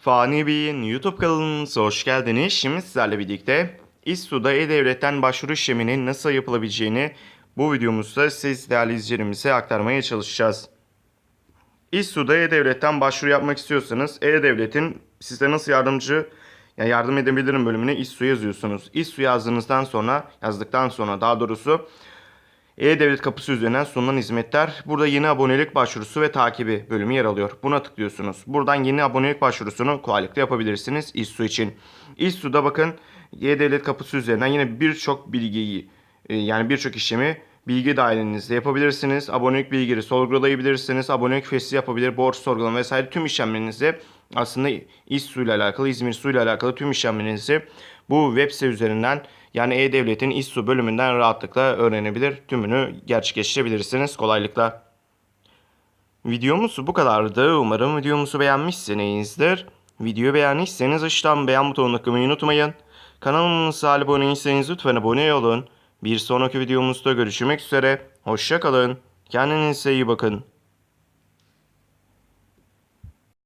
Fani Bey'in YouTube kanalımıza hoş geldiniz. Şimdi sizlerle birlikte İSSU'da E-Devlet'ten başvuru işleminin nasıl yapılabileceğini bu videomuzda siz değerli izleyicilerimize aktarmaya çalışacağız. İSSU'da E-Devlet'ten başvuru yapmak istiyorsanız E-Devlet'in size nasıl yardımcı ya yardım edebilirim bölümüne İSSU yazıyorsunuz. İSSU yazdığınızdan sonra yazdıktan sonra daha doğrusu e-Devlet kapısı üzerinden sunulan hizmetler. Burada yeni abonelik başvurusu ve takibi bölümü yer alıyor. Buna tıklıyorsunuz. Buradan yeni abonelik başvurusunu kolaylıkla yapabilirsiniz İSSU için. İSSU'da bakın e-Devlet kapısı üzerinden yine birçok bilgiyi e, yani birçok işlemi bilgi dahilinizde yapabilirsiniz. Abonelik bilgileri sorgulayabilirsiniz. Abonelik fesi yapabilir, borç sorgulama vesaire tüm işlemlerinizi aslında İSSU ile alakalı, İzmir Su ile alakalı tüm işlemlerinizi bu web site üzerinden yani E-Devlet'in İSSU bölümünden rahatlıkla öğrenebilir. Tümünü gerçekleştirebilirsiniz kolaylıkla. Videomuz bu kadardı. Umarım videomuzu beğenmişsinizdir. Videoyu beğendiyseniz aşağıdan beğen butonuna tıklamayı unutmayın. Kanalımıza abone değilseniz lütfen abone olun. Bir sonraki videomuzda görüşmek üzere. Hoşça kalın. Kendinize iyi bakın.